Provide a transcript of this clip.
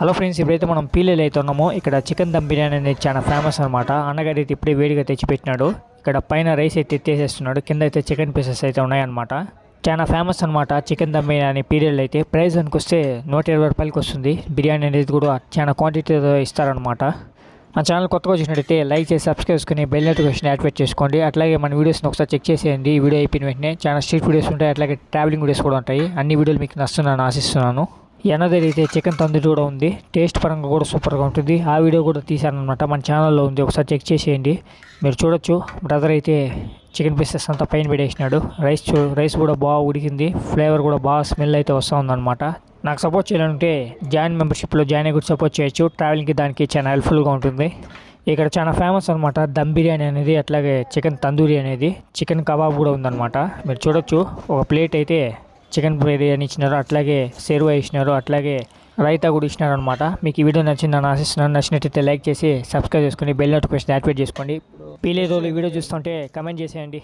Hello friends ఇప్పుడైతే మనం పీలేలు అయితే ఉన్నామో. ఇక్కడ చికెన్ దమ్ బిర్యానీ అనేది చాలా ఫేమస్ అనమాట అన్నగారి అయితే ఇప్పుడే వేడిగా తెచ్చిపెట్టినాడు. ఇక్కడ పైన రైస్ అయితే ఎత్తేసేస్తున్నాడు. కింద అయితే చికెన్ పీసెస్ అయితే ఉన్నాయన్నమాట. చాలా ఫేమస్ అనమాట చికెన్ దమ్ బిర్యానీ పీరియడ్ అయితే. ప్రైస్ వస్తే నూట ఇరవై రూపాయలకి వస్తుంది. బిర్యానీ అనేది కూడా చాలా క్వాంటిటీతో ఇస్తారనమాట మన ఛానల్ కొత్తగా వచ్చినట్టయితే లైక్ చేసి సబ్స్క్రైబ్ చేసుకుని బెల్ నోటిఫికేషన్ యాక్టివేట్ చేసుకోండి. అట్లాగే మన వీడియోస్ని ఒకసారి చెక్ చేసేయండి. ఈ వీడియో అయిపోయిన వెంటనే చాలా స్ట్రీట్ వీడియోస్ ఉంటాయి. అట్లాగే ట్రావెలింగ్ వీడియోస్ కూడా ఉంటాయి. అన్ని వీడియోలు మీకు నస్తున్నాను ఆశిస్తున్నాను. ఎనదర్ అయితే చికెన్ తందూరి కూడా ఉంది. టేస్ట్ పరంగా కూడా సూపర్గా ఉంటుంది. ఆ వీడియో కూడా తీశానమాట మన ఛానల్లో ఉంది. ఒకసారి చెక్ చేసేయండి. మీరు చూడొచ్చు. బ్రదర్ అయితే చికెన్ పీసెస్ అంతా పైన పెట్టేసినాడు. రైస్ చూ రైస్ కూడా బాగా ఉడికింది. ఫ్లేవర్ కూడా బాగా స్మెల్ అయితే వస్తూ ఉందన్నమాట నాకు సపోర్ట్ చేయాలంటే జాయిన్ మెంబర్షిప్లో జాయిన్ అయ్యి కూడా సపోర్ట్ చేయొచ్చు. ట్రావెలింగ్కి దానికి చాలా హెల్ప్ఫుల్గా ఉంటుంది. ఇక్కడ చాలా ఫేమస్ అనమాట దమ్ బిర్యానీ అనేది అట్లాగే చికెన్ తందూరి అనేది. చికెన్ కబాబ్ కూడా ఉందన్నమాట. మీరు చూడొచ్చు. ఒక ప్లేట్ అయితే చికెన్ బిర్యానీ ఇచ్చినారు అట్లాగే సేరువా ఇచ్చినారు అట్లాగే రైతా కూడా ఇచ్చినారు అనమాట మీకు ఈ వీడియో నచ్చిందని ఆశిస్తున్నాను నచ్చినట్టయితే లైక్ చేసి సబ్స్క్రైబ్ చేసుకుని బెల్ నోటిఫికేషన్ యాక్టివేట్ చేసుకోండి. పీలే రోజు ఈ వీడియో చూస్తుంటే కమెంట్ చేసేయండి.